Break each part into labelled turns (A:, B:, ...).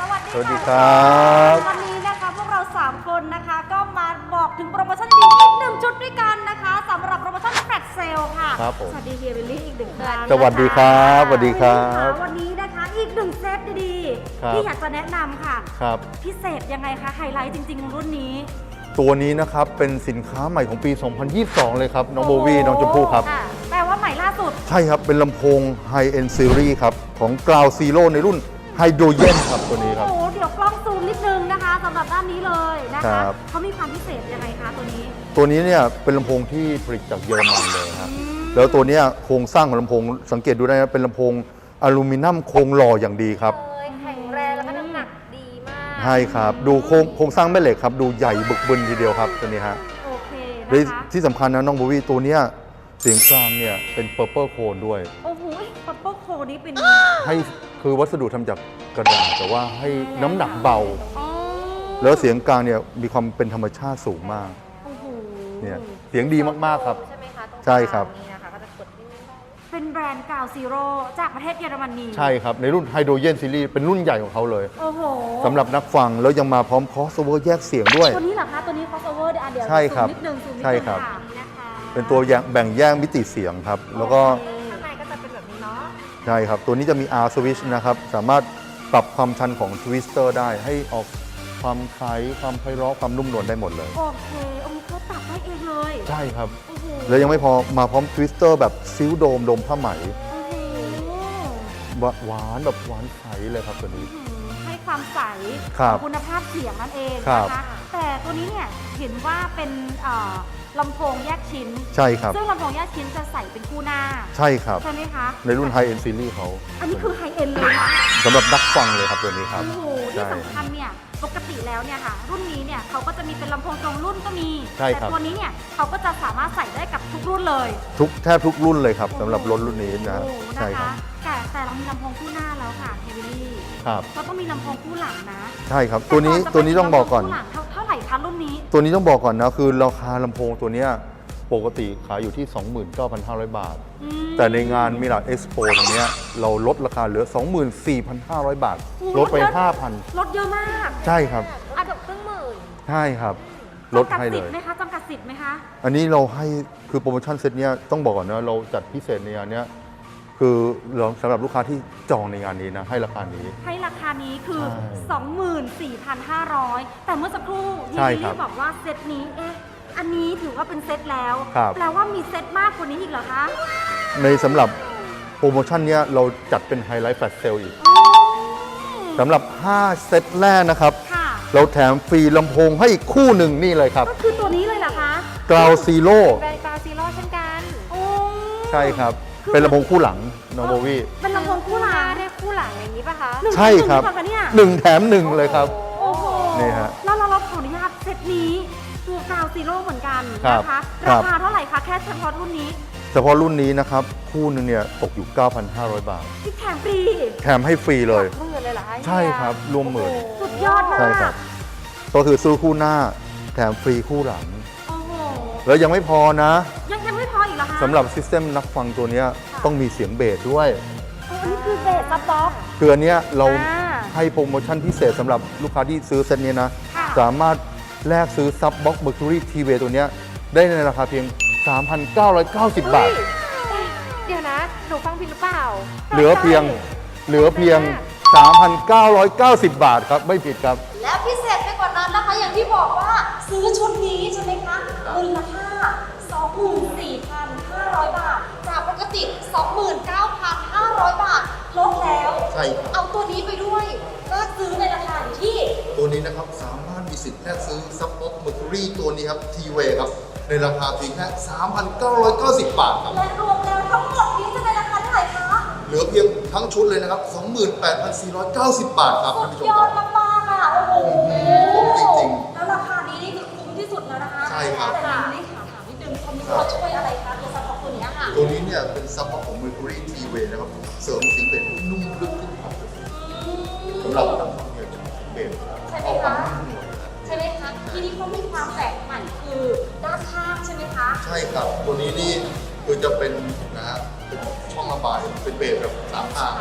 A: สวัส
B: สวัสดี
A: ดี
B: ครับ
A: วันนี้นะคะพวกเรา 3 คนนะคะก็มาบอกถึงโปรโมชั่นดีๆอีกหนึ่งชุดด้วยกันนะคะสำหรับโปรโมชั่นแฟลชเซลค่ะ
B: ครับผม
A: สวัสดีเฮียเบลลี่อีกหนึ่งครั้ง
B: สวัสดีครับสวัสดีครับ
A: วันนี้นะคะอีกหนึ่งเซตดี
B: ครับ
A: ๆที่อยากจะแนะนำค่ะ
B: ครับ
A: พิเศษยังไงคะไฮไลท์จริง ๆ รุ่นนี้
B: ตัวนี้นะครับเป็นสินค้าใหม่ของปี 2022 เลยครับ น้องโบวี่น้องชมพู่ครับะ
A: แปลว่าใหม่ล่าสุด
B: ใช่ครับ เป็นลำโพง High End Series ครับ ของ Ground Zero ในรุ่น ไฮโดรเจนครับตัวนี้ครับ
A: โอ้โหเดี๋ยวกล้องซูมนิดนึงนะคะสำหรับด้านนี้เลยนะ
B: ค
A: คะ
B: รับ
A: เขามีความพิเศษยังไงคะตัวนี้
B: ตัวนี้เนี่ยเป็นลำโพงที่ผลิตจากเยอรมันเลยครับ
A: อืม
B: แล้วตัวเนี้ยโครงสร้างของลำโพงสังเกตดูได้นะเป็นลำโพงอลูมิเนียมโครงหล่ออย่างดีครับ
C: เลยแข็งแรงแล้วก็น้ำหนักดีมาก
B: ใช่ครับ ดูโครงโครงสร้างแม่เหล็กครับ ดูใหญ่บึกบึนทีเดียวครับตัวนี้ฮะ
A: โอเค
B: และ
A: นะคะ
B: ที่สำคัญนะน้องโบวี่ตัวเนี้ยเสียงกลางเนี่ยเป็น Purple Cone ด้วย
A: โอ้โหปัปเปิลโคนี้เป็น
B: ให้ คือวัสดุทำจากกระดาษแต่ว่าให้น้ำหนักเบา
A: อ๋อ
B: แล้วเสียงกลางเนี่ยมีความเป็นธรรมชาติสูงมาก
A: โอ้โห
B: เนี่ยเสียงดีมากๆครับ
C: ใช่ไหมคะตรง
B: ใช่ครับ
C: กลางนี้นะคะก็จะกดที่นี่ได้
A: เป็นแบรนด์กาวซีโร่จากประเทศเยอรมนี
B: ใช่ครับ ในรุ่นไฮโดรเจนซีรีส์เป็นรุ่นใหญ่ของเขาเลย
A: โอ้โห
B: สำหรับนักฟังแล้วยังมาพร้อมคอสโอเวอร์แยกเสียงด้วย
A: ตัวนี้เหรอคะตัวนี้ crossover เดี๋ยวอะเดี๋ยว
B: ใช่ครับ
A: ซูมนิดนึงซูมนิดนึง
B: ใช่ครับะ
A: นี่นะคะ
B: เป็นตัวแยกแบ่งแยกมิติเสียงครับ แล้วก็
A: โอเค
C: ข้างในก็จะ เป็นแบบนี้เนาะ
B: ใช่ครับ ตัวนี้จะมี R switch นะครับ สามารถปรับความชันของทวิสเตอร์ได้ให้ออกความคล้ายความไพเราะความนุ่มนวลได้หมดเลย
A: โอเคโอ้เขาปรับได้เองเลย
B: ใช่ครับ
A: โอ้โห
B: แล้วยังไม่พอมาพร้อมทวิสเตอร์แบบซิลโดมดมผ้าไหม
A: โอ้โห
B: หวานแบบหวานใสเลยครับตัวนี้
A: อื้อหือให้ความใส
B: ครับ
A: คุณภาพเสียงนั่นเอง
B: ครับ
A: นะคะแต่ตัวนี้เนี่ยเห็นว่าเป็นเอ่อ ลำโพงแยกชิ้น
B: ใช่ครับ
A: ซึ่งลำโพงแยกชิ้นจะใส่เป็นคู่หน้า
B: ใช่ครับ
A: ใช่ไหมคะ
B: ในรุ่น High End Series เขา
A: อันนี้คือไฮเอ็นเลยนะ
B: สำหรับนักฟังเลยครับตัวนี้ครับ
A: โอ้โห
B: ใช่
A: ที่สำคัญเนี่ย ปกติแล้วเนี่ยค่ะ รุ่นนี้เนี่ยเขาก็จะมีเป็นลำโพงตรงรุ่นก็มี
B: ใช่
A: แต่
B: ครับ
A: ตัวนี้เนี่ยเขาก็จะสามารถใส่ได้กับทุกรุ่นเลย
B: ทุกแทบทุกรุ่นเลยครับสำหรับรถรุ่นนี้นะ
A: โอ้โห
B: ใช่
A: นะ
B: ครั
A: คะ
B: บ
A: แต่แต่เรามีลำโพงคู่หน้าแล้วค่ะเฮวิลี่
B: ครับ
A: เราต้องมีลำโพงคู่หลังนะ
B: ใช่ครับ ตัวนี้
A: แจะ
B: ตัวนี้ต้องบอกก่อน
A: ลำโพงคู่หลังเท่า
B: ตัวนี้ต้องบอกก่อนนะคือราคาลำโพงตัวเนี้ยปกติขายอยู่ที่ 29,500 บาท
A: อืม
B: แต่ในงานมิลานเอ็กซ์โปตรงเนี้ยเราลดราคาเหลือ 24,500 บาท
A: โอ้โห
B: ลดไป
A: ลดเยอะ
B: 5,000
A: ลดเยอะมาก
B: ใช่ครับ
C: อะเกือบครึ่งหมื่น
B: ใช่ครับ ลด
A: จำกัด
B: ให้เล
A: สิท
B: ย
A: ธิ์ไหมคะจำกัดสิทธิ์ไหมคะ
B: อันนี้เราให้คือโปรโมชั่นเซตเนี้ยต้องบอกก่อนนะเราจัดพิเศษในงานเนี้ย คือเราสำหรับลูกค้าที่จองในงานนี้นะให้ราคานี้
A: ให้ราคานี้คือ
B: ใช่
A: 24,500 แต่เมื่อสักครู่ที่
B: ใช่
A: ลิล
B: ครับ
A: ลี่บอกว่าเซตนี้เอ๊ะอันนี้ถือว่าเป็นเซตแล้ว
B: ครับ
A: แปลว่ามีเซตมากกว่านี้อีกเหรอคะ
B: ในสำหรับโปรโมชั่นเนี้ยเราจัดเป็นไฮไลท์แฟลชเซลอีก
A: อืม
B: สำหรับ 5 เซตแรกนะครับ
A: ค่ะ
B: เราแถมฟรีลำโพงให้อีกคู่หนึ่งนี่เลยครับ
A: ก็คือตัวนี้เลยเหรอคะ
B: กราวซีโร่
C: แบรนด์กาซีโร่เช่นกัน
A: โอ้
B: ใช่ครับ เป็นลำโพงคู่หลังน้องโบวี่
A: เป็นลำโพงคู่หลัง
C: ได้คู่หลังอย่างนี้ป่ะคะ
A: หนึ่ง
B: ใช่ครับ
A: หนึ่งหอเปล่าะเนี่ย
B: หนึ่งแถมหนึ่งเลยครับ
A: โอ้โห
B: นี่ฮะ
A: แล้วเราเราขออนุญาตเซตนี้ตัวกราวซีโร่เหมือนกัน
B: ครับ
A: นะคะ
B: ครั
A: รา
B: บ
A: คาเท่าไหร่คะแค่เฉพาะรุ่นนี้
B: เฉพาะรุ่นนี้นะครับ คู่หนึ่งเนี่ยตกอยู่ 9,500 บาท
A: ที่แถมฟรี
B: แถมให้ฟรีเลย
C: หมื่นเลยเหรอคะ
B: ใช่ครับรวมหมื่น
A: สุดยอดมาก
B: ใช่ครับก็คือซื้อคู่หน้าแถมฟรีคู่หลัง
A: โอ้โห
B: แล้วยังไม่พอนะ
A: ยั เหรอคะ
B: สำหรับซิสเต็มนักฟังตัวเนี้ยต้องมีเสียงเบสด้วย
A: อ๋ออันนี้คือเบสซับบ็อก
B: คืออันเนี้ยเรา
A: อ่า
B: ให้โปรโมชั่นพิเศษสำหรับลูกค้าที่ซื้อเซตนี้นะ
A: ค่ะ
B: สามารถแลกซื้อซับบ็อกเบอร์คูรี่ทีเวตัวเนี้ยได้ในราคาเพียง 3,990 บาท
C: เดี๋ยวนะ หนูฟังผิดหรือเปล่า
B: เหลือเพียงเหลือเพียง 3,990 บาทครับ ไม่ผิดครับ
A: และพิเศษไปกว่านั้นนะคะ อย่างที่บอกว่าซื้อชุดนี้ใช่ไหมคะมูลค่า 29,500 บาท ลดแล้ว
B: ใช่ครับ
A: เอาตัวนี้ไปด้วยก็ซื้อในราคาอยู่ที่
B: ตัวนี้นะครับสามารถมีสิทธิ์แลกซื้อซับบ็อกเบอร์คูรี่ตัวนี้ครับทีเวครับ ในราคาเพียงแค่3,990 บาทครับ
A: และรวมแล้วทั้งหมดนี้จะในราคาเท่าไหร่คะ
B: เหลือเพียงทั้งชุดเลยนะครับ 28,490 บาทครับ
A: สุ
B: ท่าน
A: ด
B: ผู้ชม
A: ยอ
B: ค
A: ด
B: รับ
A: มากๆอะ โอ้โห
B: คุ้มจริง
A: แล้วราคานี้นี่คือคุ้มที่สุดแล้วนะคะ
B: ใช่ครับ
A: แต่ทีนี้ถามถามนิดนึงคนนี้เขาช่วยอะไร
B: เนี่ยเป็นซับบ็อกของ Mercury T-Way นะครับ เสริมเสียงเบสให้นุ่มลึกขึ้นครับสำหรับนักฟังเนี่ยจะเบส
A: ใช่ไหม
B: เอาความ
A: คะ
B: นุ่มนวลนะครับ
A: ใช่ไหมคะทีนี้เขามีความแปลกใหม่คือด้านข้างใช่ไหมคะ
B: ใช่ครับ ตัวนี้นี่คือจะเป็นนะฮะเป็นช่องระบายเป็นเบสแบบสามทาง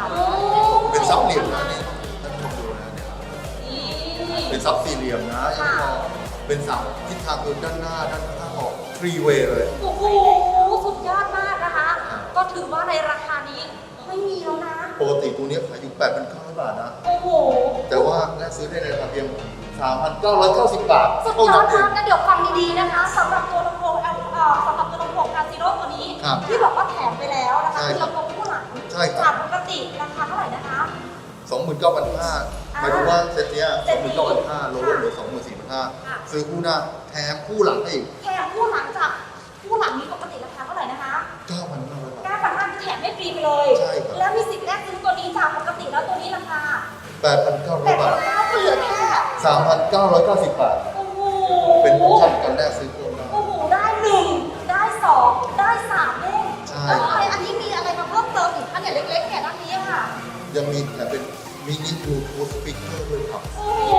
B: เป็นซับเหลี่ยมนะนี่ท่านผู้ชมดูนะเนี่ยเป็นซับสี่เหลี่ยมนะยังไม่พอเป็นสามทิศทางคือด้านหน้าด้านข้างออกทรีเวย์เลย
A: โอ้โห สุดยอดมากนะคะ ก็ ถือว่าในราคานี้ไม่มีแล้วนะ
B: ปกติตัวเนี้ยขายอยู่8,900 บาทนะ
A: โอ้โห
B: แต่ว่าแลกซื้อได้ในราคาเพียง 3,990 บาท
A: สุด
B: เท่าย
A: อ
B: นั้
A: ด
B: นเอ
A: มางกนะเดี๋ยวฟังดีๆนะคะสำหรับตัวลำโพงแอลเอ่อสำหรับตัวลำโพงคาซิโร่ตัวนี้
B: ครับ
A: ที่บอกว่าแถมไปแล้วนะคะ
B: ใช่
A: คือ
B: ครับ
A: ลำโพงคู่หลัง
B: ใช่ครับ
A: จากปกติราคาเท่าไหร่นะคะ
B: 29,500หมายถึงว่าเซตเนี้ย
A: เซตนี้
B: 29,500ลดเหลือ
A: ค่ะ
B: 24,500ซื้อคู่หน้าแถมคู่หลังให้อีก
A: แถมคู่หลังจากคู่หลังนี้ปก ฟรีไปเลย
B: ใช่ครับ
A: แล้วมีสิทธิ์แลกซื้อตัวนี้จากปกติแล้วตัวนี้ราคา
B: 8,900
A: แต่
B: บาท
A: แล้วก็เหลือแค่
B: 3,990 บาท
A: โอ้โห
B: เป็นโปรโมชั่นกันแรกซื้อคู่หน้า
A: โอ้โหได้หนึ่งได้สองได้สามเด้ง
B: ใช่
A: แล้วอะไรอันนี้มีอะไรมาเพิ่มเติมอีกอันเนี่ยเล็กๆเนี่ยด้านนี้อะค่ะ
B: ยังมีแถมเป็นมินิบลูทูธสปีกเกอร์ด้วยครับ
A: โอ้โห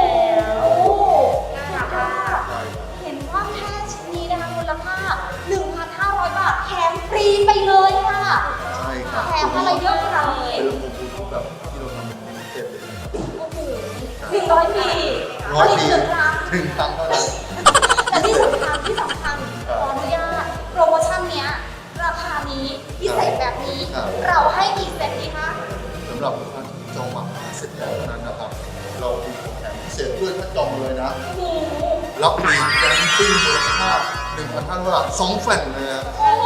A: ร้อย
B: ปี
A: ผลิตหนึ่งครั้ง
B: หนึ่งครั้งเท่านั้น
A: แต่ที่สำคัญที่สำคัญขออนุญาตโปรโมชั่นเนี้ยราคานี้พิเศษแบบนี้
B: ครับ
A: เราให้กี่เซตดีคะ
B: สำหรับลูกค้าที่จองมา5เสร็จแล้วเท่านั้นนะครับ เรามีของแถมพิเศษด้วยถ้าจองเลยนะ
A: โอ้โห
B: รับฟรีแกนซิ่งมูลค่า1,500บาทสองแผ่นเลยนะ
A: โอ้โห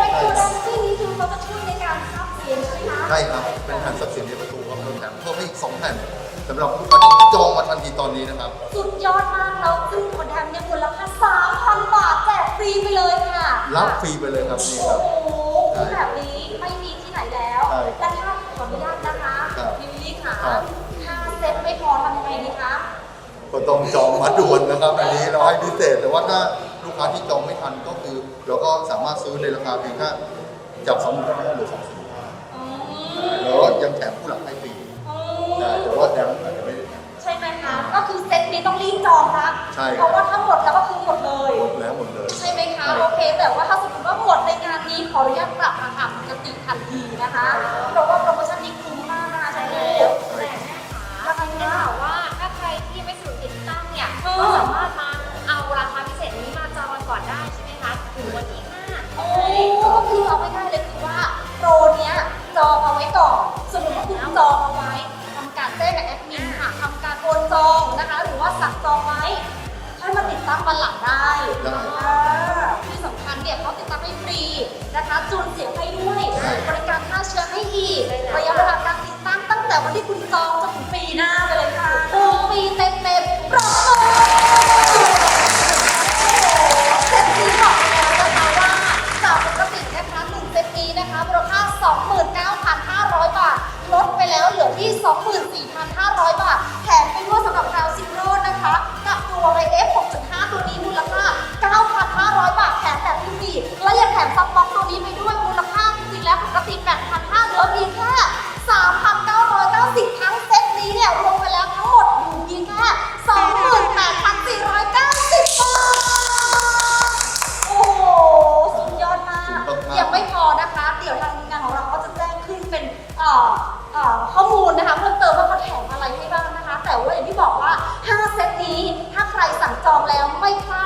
A: ไอ้ตัวดันซี่นี้คือเขาจะช่วยในการคับเสียงใช่ไหมคะ
B: ใช่ครับ เป็นแผ่นซับเสียงในประตูครับเราแถมเพิ่มให้อีก2แผ่นสำหรับลู นทีตอนนี้นะครับ
A: สุดยอดมากแล้วซึ่งผลแถมเนี่ยมูลค่า3,000 บาทแจกฟรีไปเลยค่ะ
B: รับฟรีไปเลยครับนี่ค
A: โอ้
B: รับ
A: โหคือแบบนี้ไม่มีที่ไหนแล้ว
B: ใช่
A: และถ้าขออนุญาตนะคะ
B: ครับ
A: พี่วิลลี่ค่ะ
B: ครับ
A: ถ้าเซ็ตไม่พอทำยังไงดีคะ
B: ก็ต้องจองมาด่วนนะครับ อันนี้เราให้พิเศษ แต่ว่าถ้าลูกค้าที่จองไม่ทันก็คือ เราก็สามารถซื้อในราคาเพียงแค่จาก2 5 0 0หรือ2 4 5
A: อืม
B: แล้วก็ยังแถมผู้หลักให้ฟรี
A: ใช่ครับ
B: ริ
A: การฆ่าเชื้อให้
B: อีกระยะ
A: เวลาการติดตั้งตั้งแต่วันที่คุณจองจนถึงปีหน้า เดี๋ย
C: วทางทีมงาน
A: ขอ
C: งเราก็จะแจ้งขึ้นเป็นข้อมูลนะ
A: คะเพิ่มเติมว่าเขาแถมอะไรให้บ้างนะคะ แต่ว่าอย่าง
B: ที่บ
A: อกว่า 5 เซตนี้ถ้าใครสั่งจองแล้วไม่พลาด